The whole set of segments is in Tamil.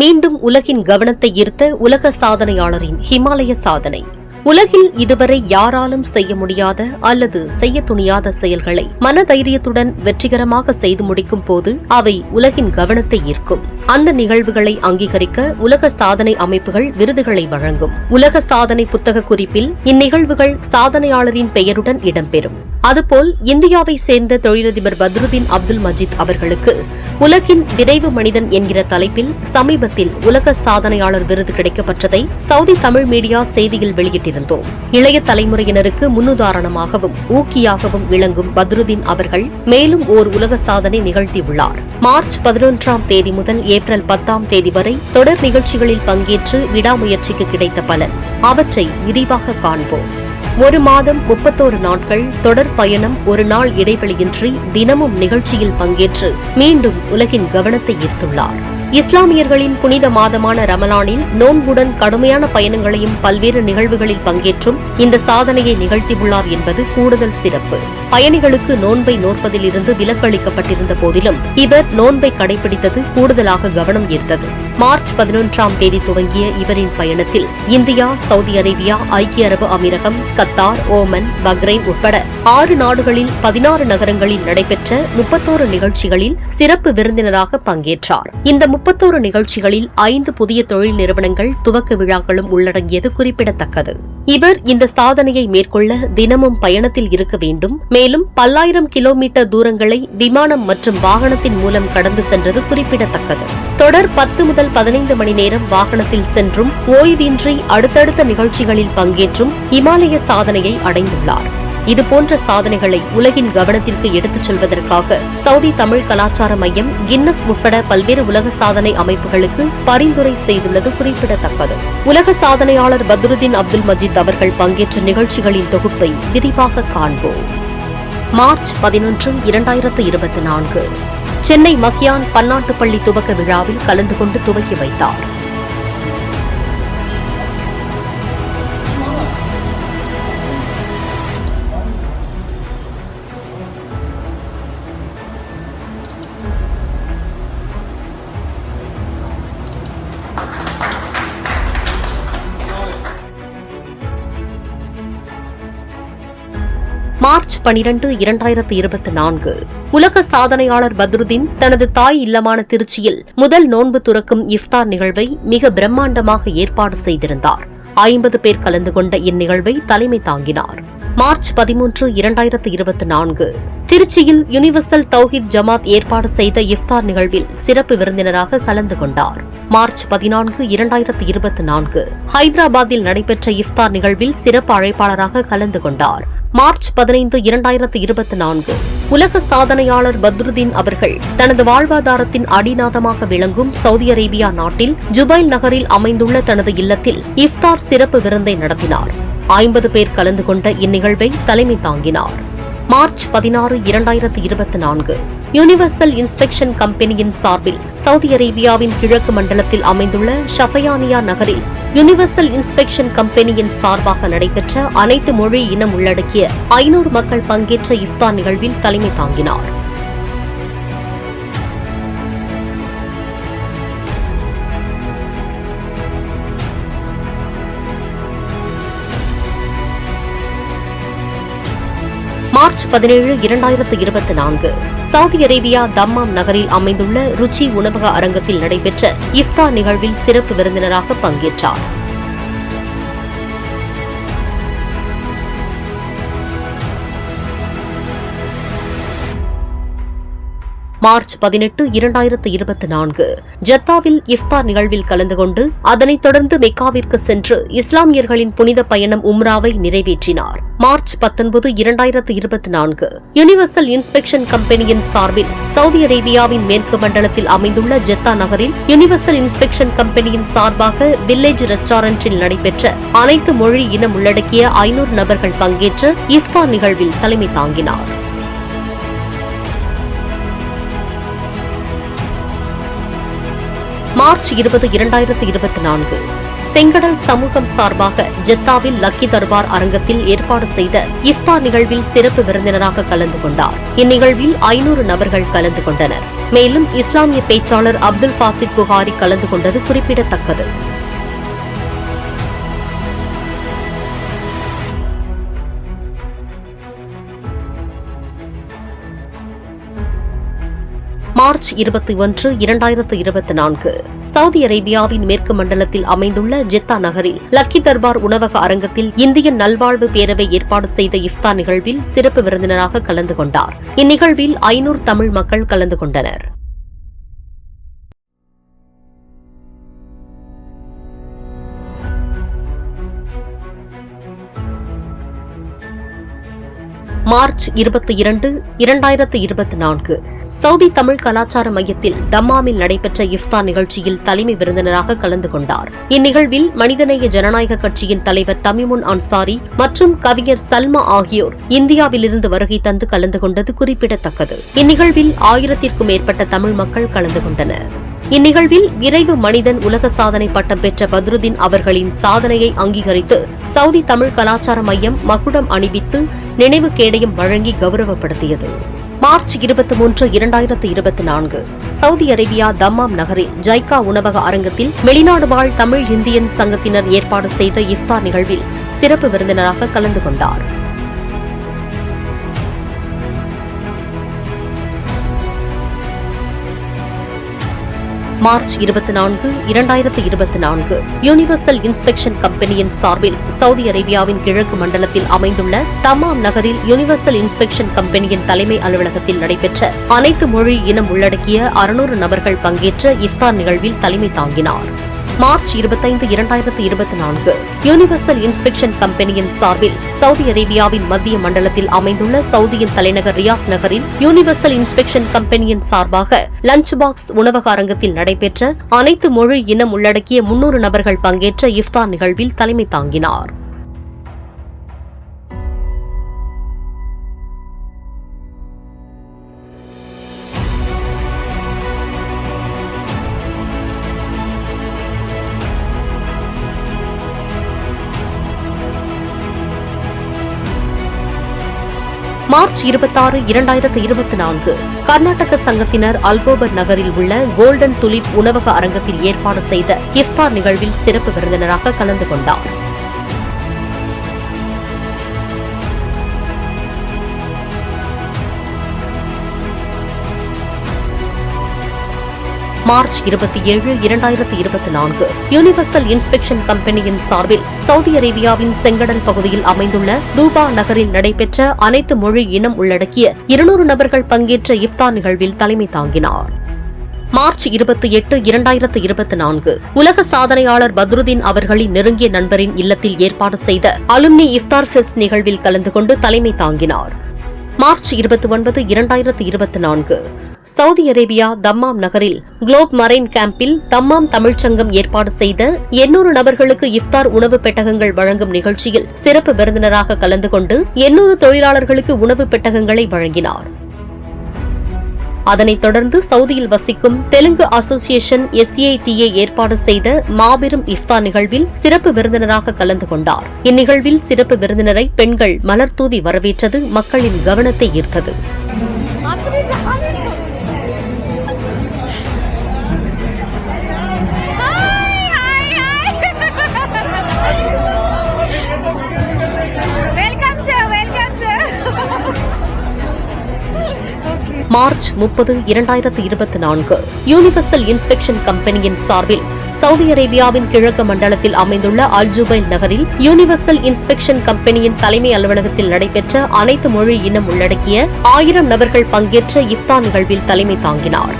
மீண்டும் உலகின் கவனத்தை ஈர்த்த உலக சாதனையாளரின் ஹிமாலய சாதனை. உலகில் இதுவரை யாராலும் செய்ய முடியாத அல்லது செய்ய துணியாத செயல்களை மனதைரியத்துடன் வெற்றிகரமாக செய்து முடிக்கும் போது அவை உலகின் கவனத்தை ஈர்க்கும். அந்த நிகழ்வுகளை அங்கீகரிக்க உலக சாதனை அமைப்புகள் விருதுகளை வழங்கும். உலக சாதனை புத்தக குறிப்பில் இந்நிகழ்வுகள் சாதனையாளரின் பெயருடன் இடம்பெறும். அதுபோல் இந்தியாவை சேர்ந்த தொழிலதிபர் பத்ருதீன் அப்துல் மஜித் அவர்களுக்கு உலகின் விரைவு மனிதன் என்கிற தலைப்பில் சமீபத்தில் உலக சாதனையாளர் விருது கிடைக்கப்பட்டதை சவுதி தமிழ் மீடியா செய்தியில் வெளியிட்டிருந்தோம். இளைய தலைமுறையினருக்கு முன்னுதாரணமாகவும் ஊக்கியாகவும் விளங்கும் பத்ருதீன் அவர்கள் மேலும் ஓர் உலக சாதனை நிகழ்த்தியுள்ளார். மார்ச் பதினொன்றாம் தேதி முதல் ஏப்ரல் பத்தாம் தேதி வரை தொடர் நிகழ்ச்சிகளில் பங்கேற்று விடாமுயற்சிக்கு கிடைத்த பலன். அவற்றை விரிவாக காண்போம். ஒரு மாதம் முப்பத்தோரு நாட்கள் தொடர் பயணம் ஒரு நாள் இடைவெளியின்றி தினமும் நிகழ்ச்சியில் பங்கேற்று மீண்டும் உலகின் கவனத்தை ஈர்த்துள்ளார். இஸ்லாமியர்களின் புனித மாதமான ரமலானில் நோன்புடன் கடுமையான பயணங்களையும் பல்வேறு நிகழ்வுகளில் பங்கேற்றும் இந்த சாதனையை நிகழ்த்தியுள்ளார் என்பது கூடுதல் சிறப்பு. பயணிகளுக்கு நோன்பை நோற்பதில் இருந்து விலக்களிக்கப்பட்டிருந்த போதிலும் இவர் நோன்பை கடைபிடித்தது கூடுதலாக கவனம் ஈர்த்தது. மார்ச் பதினொன்றாம் தேதி துவங்கிய இவரின் பயணத்தில் இந்தியா சவுதி அரேபியா ஐக்கிய அரபு அமீரகம் கத்தார் ஓமன் பக்ரைன் உட்பட ஆறு நாடுகளில் பதினாறு நகரங்களில் நடைபெற்ற முப்பத்தோரு நிகழ்ச்சிகளில் சிறப்பு விருந்தினராக பங்கேற்றார். இந்த முப்பத்தோரு நிகழ்ச்சிகளில் ஐந்து புதிய தொழில் நிறுவனங்கள் துவக்க விழாக்களும் உள்ளடங்கியது குறிப்பிடத்தக்கது. இவர் இந்த சாதனையை மேற்கொள்ள தினமும் பயணத்தில் இருக்க வேண்டும் மேலும் பல்லாயிரம் கிலோமீட்டர் தூரங்களை விமானம் மற்றும் வாகனத்தின் மூலம் கடந்து சென்றது குறிப்பிடத்தக்கது. தொடர் பத்து முதல் பதினைந்து மணி நேரம் வாகனத்தில் சென்றும் ஓய்வின்றி அடுத்தடுத்த நிகழ்ச்சிகளில் பங்கேற்றும் இமாலய சாதனையை அடைந்துள்ளார். இதுபோன்ற சாதனைகளை உலகின் கவனத்திற்கு எடுத்துச் செல்வதற்காக சவுதி தமிழ் கலாச்சார மையம் கின்னஸ் உட்பட பல்வேறு உலக சாதனை அமைப்புகளுக்கு பரிந்துரை செய்துள்ளது குறிப்பிடத்தக்கது. உலக சாதனையாளர் பத்ருதீன் அப்துல் மஜீத் அவர்கள் பங்கேற்ற நிகழ்ச்சிகளின் தொகுப்பை விரிவாக காண்போம். மார்ச் பதினொன்று இரண்டாயிரத்து இருபத்தி நான்கு. சென்னை மக்கியான் பன்னாட்டு பள்ளி துவக்க விழாவில் கலந்து கொண்டு துவக்கி வைத்தார். மார்ச் பனிரெண்டு இரண்டாயிரத்து இருபத்தி நான்கு. உலக சாதனையாளர் பத்ருதீன் தனது தாய் இல்லமான திருச்சியில் முதல் நோன்பு துறக்கும் இஃப்தார் நிகழ்வை மிக பிரம்மாண்டமாக ஏற்பாடு செய்திருந்தார். ஐம்பது பேர் கலந்து கொண்ட இந்நிகழ்வை தலைமை தாங்கினார். மார்ச் பதிமூன்று இரண்டாயிரத்து இருபத்தி நான்கு. திருச்சியில் யுனிவர்சல் தௌஹித் ஜமாத் ஏற்பாடு செய்த இஃப்தார் நிகழ்வில் சிறப்பு விருந்தினராக கலந்து கொண்டார். மார்ச் பதினான்கு இரண்டாயிரத்து இருபத்தி நான்கு. ஹைதராபாத்தில் நடைபெற்ற இஃப்தார் நிகழ்வில் சிறப்பு அழைப்பாளராக கலந்து கொண்டார். மார்ச் பதினைந்து இரண்டாயிரத்து இருபத்தி நான்கு. உலக சாதனையாளர் பத்ருதீன் அவர்கள் தனது வாழ்வாதாரத்தின் அடிநாதமாக விளங்கும் சவுதி அரேபியா நாட்டில் ஜுபைல் நகரில் அமைந்துள்ள தனது இல்லத்தில் இஃப்தார் சிறப்பு விருந்தை நடத்தினார். ஐம்பது பேர் கலந்து கொண்ட இந்நிகழ்வை தலைமை தாங்கினார். மார்ச் பதினாறு இரண்டாயிரத்து இருபத்தி நான்கு. யூனிவர்சல் இன்ஸ்பெக்ஷன் கம்பெனியின் சார்பில் சவுதி அரேபியாவின் கிழக்கு மண்டலத்தில் அமைந்துள்ள ஷஃபயானியா நகரில் யூனிவர்சல் இன்ஸ்பெக்ஷன் கம்பெனியின் சார்பாக நடைபெற்ற அனைத்து மொழி இனம் உள்ளடக்கிய ஐநூறு மக்கள் பங்கேற்ற இஃப்தார் நிகழ்வில் தலைமை தாங்கினார். மார்ச் பதினேழு இரண்டாயிரத்து இருபத்தி நான்கு. சவுதி அரேபியா தம்மாம் நகரில் அமைந்துள்ள ருச்சி உணவக அரங்கத்தில் நடைபெற்ற இஃப்தா நிகழ்வில் சிறப்பு விருந்தினராக பங்கேற்றார். மார்ச் பதினெட்டு இரண்டாயிரத்து இருபத்தி நான்கு. ஜத்தாவில் இஃப்தார் நிகழ்வில் கலந்து கொண்டு அதனைத் தொடர்ந்து மெக்காவிற்கு சென்று இஸ்லாமியர்களின் புனித பயணம் உம்ராவை நிறைவேற்றினார். மார்ச் பத்தொன்பது இரண்டாயிரத்து இருபத்தி நான்கு. யூனிவர்சல் இன்ஸ்பெக்ஷன் கம்பெனியின் சார்பில் சவுதி அரேபியாவின் மேற்கு மண்டலத்தில் அமைந்துள்ள ஜெத்தா நகரில் யூனிவர்சல் இன்ஸ்பெக்ஷன் கம்பெனியின் சார்பாக வில்லேஜ் ரெஸ்டாரண்டில் நடைபெற்ற அனைத்து மொழி இனம் உள்ளடக்கிய ஐநூறு நபர்கள் பங்கேற்ற இஃப்தார் நிகழ்வில் தலைமை தாங்கினார். மார்ச் இருபது இரண்டாயிரத்தி இருபத்தி நான்கு. செங்கடல் சமூகம் சார்பாக ஜெத்தாவில் லக்கி தர்பார் அரங்கத்தில் ஏற்பாடு செய்த இஃப்தார் நிகழ்வில் சிறப்பு விருந்தினராக கலந்து கொண்டார். இந்நிகழ்வில் ஐநூறு நபர்கள் கலந்து கொண்டனர். மேலும் இஸ்லாமிய பேச்சாளர் அப்துல் ஃபாசித் புகாரி கலந்து கொண்டது குறிப்பிடத்தக்கது. மார்ச் இருபத்தி ஒன்று இரண்டாயிரத்து இருபத்தி நான்கு. சவுதி அரேபியாவின் மேற்கு மண்டலத்தில் அமைந்துள்ள ஜெத்தா நகரில் லக்கி தர்பார் உணவக அரங்கத்தில் இந்திய நல்வாழ்வு பேரவை ஏற்பாடு செய்த இஃப்தா நிகழ்வில் சிறப்பு விருந்தினராக கலந்து கொண்டார். இந்நிகழ்வில் ஐநூறு தமிழ் மக்கள் கலந்து கொண்டனர். மார்ச் இருபத்தி இரண்டு இரண்டாயிரத்து இருபத்தி நான்கு. சவுதி தமிழ் கலாச்சார மையத்தில் தம்மாமில் நடைபெற்ற இஃப்தார் நிகழ்ச்சியில் தலைமை விருந்தினராக கலந்து கொண்டார். இந்நிகழ்வில் மனிதநேய ஜனநாயக கட்சியின் தலைவர் தமிமுன் அன்சாரி மற்றும் கவிஞர் சல்மா ஆகியோர் இந்தியாவிலிருந்து வருகை தந்து கலந்து கொண்டது குறிப்பிடத்தக்கது. இந்நிகழ்வில் ஆயிரத்திற்கும் மேற்பட்ட தமிழ் மக்கள் கலந்து கொண்டனர். இந்நிகழ்வில் விரைவு மனிதன் உலக சாதனை பட்டம் பெற்ற பத்ருதீன் அவர்களின் சாதனையை அங்கீகரித்து சவுதி தமிழ் கலாச்சார மையம் மகுடம் அணிவித்து நினைவு கேடயம் வழங்கி கௌரவப்படுத்தியது. மார்ச் இருபத்தி மூன்று இரண்டாயிரத்து இருபத்தி நான்கு சவுதி அரேபியா தம்மாம் நகரில் ஜைகா உணவக அரங்கத்தில் வெளிநாடு வாழ் தமிழ் இந்தியன் சங்கத்தினர் ஏற்பாடு செய்த இஃப்தார் நிகழ்வில் சிறப்பு விருந்தினராக கலந்து கொண்டார். மார்ச் இருபத்தி நான்கு இரண்டாயிரத்து இருபத்தி நான்கு யூனிவர்சல் இன்ஸ்பெக்ஷன் கம்பெனியின் சார்பில் சவுதி அரேபியாவின் கிழக்கு மண்டலத்தில் அமைந்துள்ள தமாம் நகரில் யூனிவர்சல் இன்ஸ்பெக்ஷன் கம்பெனியின் தலைமை அலுவலகத்தில் நடைபெற்ற அனைத்து மொழி இனம் உள்ளடக்கிய அறுநூறு நபர்கள் பங்கேற்ற இஃப்தார் நிகழ்வில் தலைமை தாங்கினார். மார்ச் இருபத்தைந்து இரண்டாயிரத்தி இருபத்தி நான்கு. யூனிவர்சல் இன்ஸ்பெக்ஷன் கம்பெனியின் சார்பில் சவுதி அரேபியாவின் மத்திய மண்டலத்தில் அமைந்துள்ள சவுதியின் தலைநகர் ரியாத் நகரில் யூனிவர்சல் இன்ஸ்பெக்ஷன் கம்பெனியின் சார்பாக லஞ்ச் பாக்ஸ் உணவக அரங்கத்தில் நடைபெற்ற அனைத்து மொழி இனம் உள்ளடக்கிய முன்னூறு நபர்கள் பங்கேற்ற இஃப்தார் நிகழ்வில் தலைமை தாங்கினார். மார்ச் இருபத்தாறு இரண்டாயிரத்து இருபத்தி நான்கு. கர்நாடக சங்கத்தினர் அல்கோபர் நகரில் உள்ள கோல்டன் துலிப் உணவக அரங்கத்தில் ஏற்பாடு செய்த இஃப்தார் நிகழ்வில் சிறப்பு விருந்தினராக கலந்து கொண்டார். மார்ச் இருபத்தி ஏழு இரண்டாயிரத்து இருபத்தி நான்கு. யூனிவர்சல் இன்ஸ்பெக்ஷன் கம்பெனியின் சார்பில் சவுதி அரேபியாவின் செங்கடல் பகுதியில் அமைந்துள்ள தூபா நகரில் நடைபெற்ற அனைத்து மொழி இனம் உள்ளடக்கிய இருநூறு நபர்கள் பங்கேற்ற இஃப்தார் நிகழ்வில் தலைமை தாங்கினார். மார்ச் இருபத்தி எட்டு இரண்டாயிரத்து இருபத்தி நான்கு. உலக சாதனையாளர் பத்ருதீன் அவர்களின் நெருங்கிய நண்பரின் இல்லத்தில் ஏற்பாடு செய்த அலுமினி இஃப்தார் ஃபெஸ்ட் நிகழ்வில் கலந்து கொண்டு தலைமை தாங்கினார். மார்ச் இருபத்தி ஒன்பது இரண்டாயிரத்து இருபத்தி நான்கு. சவுதி அரேபியா தம்மாம் நகரில் குளோப் மரைன் கேம்பில் தம்மாம் தமிழ்ச்சங்கம் ஏற்பாடு செய்த எண்ணூறு நபர்களுக்கு இஃப்தார் உணவு பெட்டகங்கள் வழங்கும் நிகழ்ச்சியில் சிறப்பு விருந்தினராக கலந்து கொண்டு எண்ணூறு தொழிலாளர்களுக்கு உணவு பெட்டகங்களை வழங்கினார். அதனைத் தொடர்ந்து சவுதியில் வசிக்கும் தெலுங்கு அசோசியேஷன் எஸ்ஏடிஏ ஏற்பாடு செய்த மாபெரும் இஃப்தா நிகழ்வில் சிறப்பு விருந்தினராக கலந்து கொண்டார். இந்நிகழ்வில் சிறப்பு விருந்தினரை பெண்கள் மலர்தூவி வரவேற்றது மக்களின் கவனத்தை ஈர்த்தது. மார்ச் முப்பது இரண்டாயிரத்து இருபத்தி நான்கு. யூனிவர்சல் இன்ஸ்பெக்ஷன் கம்பெனியின் சார்பில் சவுதி அரேபியாவின் கிழக்கு மண்டலத்தில் அமைந்துள்ள அல்ஜுபைல் நகரில் யூனிவர்சல் இன்ஸ்பெக்ஷன் கம்பெனியின் தலைமை அலுவலகத்தில் நடைபெற்ற அனைத்து மொழி இனம் உள்ளடக்கிய ஆயிரம் நபர்கள் பங்கேற்ற இஃப்தா நிகழ்வில் தலைமை தாங்கினார்.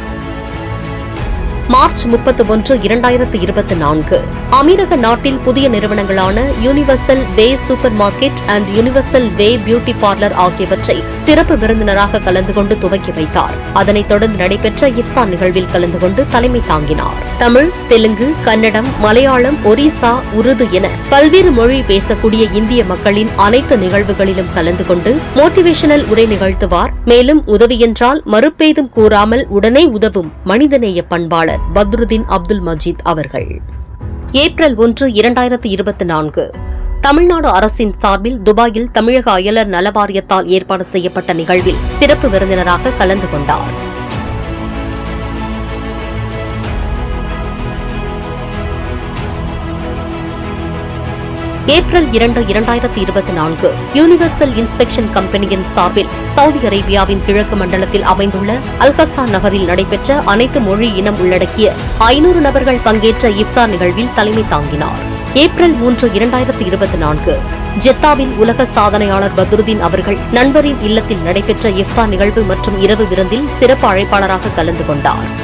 மார்ச் முப்பத்தி ஒன்று இரண்டாயிரத்து இருபத்தி நான்கு. அமீரக நாட்டில் புதிய நிறுவனங்களான universal way super market and universal way beauty parlour ஆகியவற்றை சிறப்பு விருந்தினராக கலந்து கொண்டு துவக்கி வைத்தார். அதனைத் தொடர்ந்து நடைபெற்ற இஃப்தார் நிகழ்வில் கலந்து கொண்டு தலைமை தாங்கினார். தமிழ் தெலுங்கு கன்னடம் மலையாளம் ஒரிசா உருது என பல்வேறு மொழி பேசக்கூடிய இந்திய மக்களின் அனைத்து நிகழ்வுகளிலும் கலந்து கொண்டு மோட்டிவேஷனல் உரை நிகழ்த்துவார் மேலும் உதவி என்றால் மறுபேதும் கூறாமல் உடனே உதவும் மனிதநேய பண்பாளர் பத்ருதீன் அப்துல் மஜீத் அவர்கள். ஏப்ரல் ஒன்று இரண்டாயிரத்து இருபத்தி நான்கு. தமிழ்நாடு அரசின் சார்பில் துபாயில் தமிழக அயலர் நலவாரியத்தால் ஏற்பாடு செய்யப்பட்ட நிகழ்வில் சிறப்பு விருந்தினராக கலந்து கொண்டார். ஏப்ரல் இரண்டு இரண்டாயிரத்தி இருபத்தி நான்கு யூனிவர்சல் இன்ஸ்பெக்ஷன் கம்பெனியின் சார்பில் சவுதி அரேபியாவின் கிழக்கு மண்டலத்தில் அமைந்துள்ள அல்கசா நகரில் நடைபெற்ற அனைத்து மொழி இனம் உள்ளடக்கிய ஐநூறு நபர்கள் பங்கேற்ற இப்ரா நிகழ்வில் தலைமை தாங்கினார். ஏப்ரல் மூன்று இரண்டாயிரத்தி இருபத்தி நான்கு ஜெத்தாவில் உலக சாதனையாளர் பத்ருதீன் அவர்கள் நண்பரின் இல்லத்தில் நடைபெற்ற இஃப்ரா நிகழ்வு மற்றும் இரவு விருந்தில் சிறப்பு அழைப்பாளராக கலந்து கொண்டார்.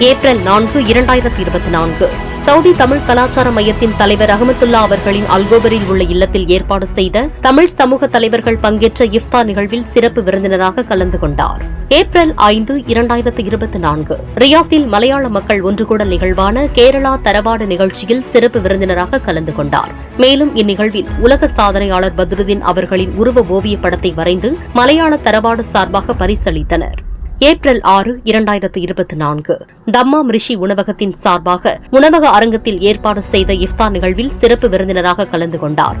ஏப்ரல் நான்கு இரண்டாயிரத்தி இருபத்தி நான்கு சவுதி தமிழ் கலாச்சார மையத்தின் தலைவர் அகமதுல்லா அவர்களின் அல்கோபரில் உள்ள இல்லத்தில் ஏற்பாடு செய்த தமிழ் சமூக தலைவர்கள் பங்கேற்ற இஃப்தார் நிகழ்வில் சிறப்பு விருந்தினராக கலந்து கொண்டார். ஏப்ரல் ஐந்து இரண்டாயிரத்தி இருபத்தி நான்கு ரியாத்தில் மலையாள மக்கள் ஒன்றுகூட நிகழ்வான கேரளா தரவாடு நிகழ்ச்சியில் சிறப்பு விருந்தினராக கலந்து கொண்டார். மேலும் இந்நிகழ்வில் உலக சாதனையாளர் பத்ருதீன் அவர்களின் உருவ ஓவிய படத்தை வரைந்து மலையாள தரவாடு சார்பாக பரிசளித்தனர். ஏப்ரல் ஆறு இரண்டாயிரத்து இருபத்தி நான்கு. தம்மாம் ரிஷி உணவகத்தின் சார்பாக உணவக அரங்கத்தில் ஏற்பாடு செய்த இஃப்தார் நிகழ்வில் சிறப்பு விருந்தினராக கலந்து கொண்டார்.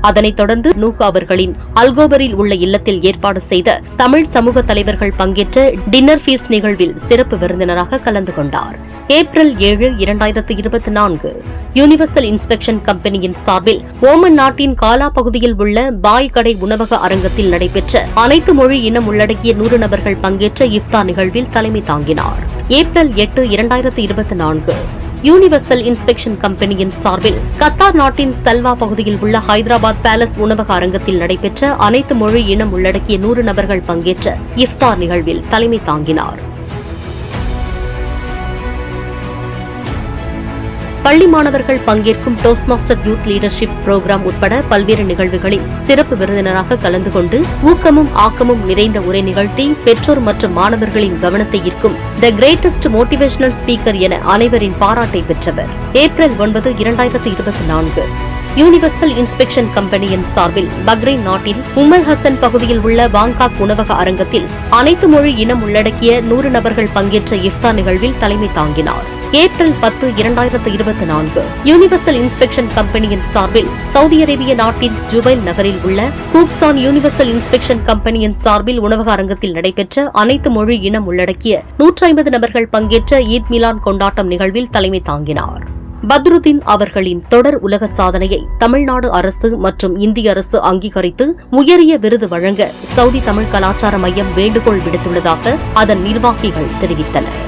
அதனைத் தொடர்ந்து நூக் அவர்களின் அல்கோபரில் உள்ள இல்லத்தில் ஏற்பாடு செய்த தமிழ் சமூக தலைவர்கள் பங்கேற்ற டின்னர் ஃபீஸ் நிகழ்வில் சிறப்பு விருந்தினராக கலந்து கொண்டார். ஏப்ரல் ஏழு இரண்டாயிரத்து இருபத்தி நான்கு. யூனிவர்சல் இன்ஸ்பெக்ஷன் கம்பெனியின் சார்பில் ஓமன் நாட்டின் காலா பகுதியில் உள்ள பாய் கடை உணவக அரங்கத்தில் நடைபெற்ற அனைத்து மொழி இனம் உள்ளடக்கிய நூறு நபர்கள் பங்கேற்ற இஃப்தார் நிகழ்வில் தலைமை தாங்கினார். ஏப்ரல் எட்டு இரண்டாயிரத்து இருபத்தி நான்கு. யூனிவர்சல் இன்ஸ்பெக்ஷன் கம்பெனியின் சார்பில் கத்தார் நாட்டின் சல்வா பகுதியில் உள்ள ஹைதராபாத் பேலஸ் உணவக அரங்கத்தில் நடைபெற்ற அனைத்து மொழி இனம் உள்ளடக்கிய நூறு நபர்கள் பங்கேற்ற இஃப்தார் நிகழ்வில் தலைமை தாங்கினார். பள்ளி மாணவர்கள் பங்கேற்கும் toast master youth leadership programme உட்பட பல்வேறு நிகழ்வுகளில் சிறப்பு விருந்தினராக கலந்து கொண்டு ஊக்கமும் ஆக்கமும் நிறைந்த உரை நிகழ்த்தி பெற்றோர் மற்றும் மாணவர்களின் கவனத்தை ஈர்க்கும் த கிரேட்டஸ்ட் மோட்டிவேஷனல் ஸ்பீக்கர் என அனைவரின் பாராட்டை பெற்றவர். ஏப்ரல் ஒன்பது இரண்டாயிரத்தி இருபத்தி நான்கு. யூனிவர்சல் இன்ஸ்பெக்ஷன் கம்பெனியின் சார்பில் பக்ரைன் நாட்டில் உம்மல் ஹசன் பகுதியில் உள்ள பாங்காக் உணவக அரங்கத்தில் அனைத்து மொழி இனம் உள்ளடக்கிய நூறு நபர்கள் பங்கேற்ற இஃப்தா நிகழ்வில் தலைமை தாங்கினார். ஏப்ரல் பத்து இரண்டாயிரத்து இருபத்தி நான்கு. யூனிவர்சல் இன்ஸ்பெக்ஷன் கம்பெனியின் சார்பில் சவுதி அரேபிய நாட்டின் ஜுபைல் நகரில் உள்ள கூப்சான் யூனிவர்சல் இன்ஸ்பெக்ஷன் கம்பெனியின் சார்பில் உணவக அரங்கத்தில் நடைபெற்ற அனைத்து மொழி இனம் உள்ளடக்கிய நூற்றி ஐம்பது நபர்கள் பங்கேற்ற ஈத் மிலான் கொண்டாட்டம் நிகழ்வில் தலைமை தாங்கினார். பத்ருதீன் அவர்களின் தொடர் உலக சாதனையை தமிழ்நாடு அரசு மற்றும் இந்திய அரசு அங்கீகரித்து உயரிய விருது வழங்க சவுதி தமிழ் கலாச்சார மையம் வேண்டுகோள் விடுத்துள்ளதாக அதன் நிர்வாகிகள் தெரிவித்தனர்.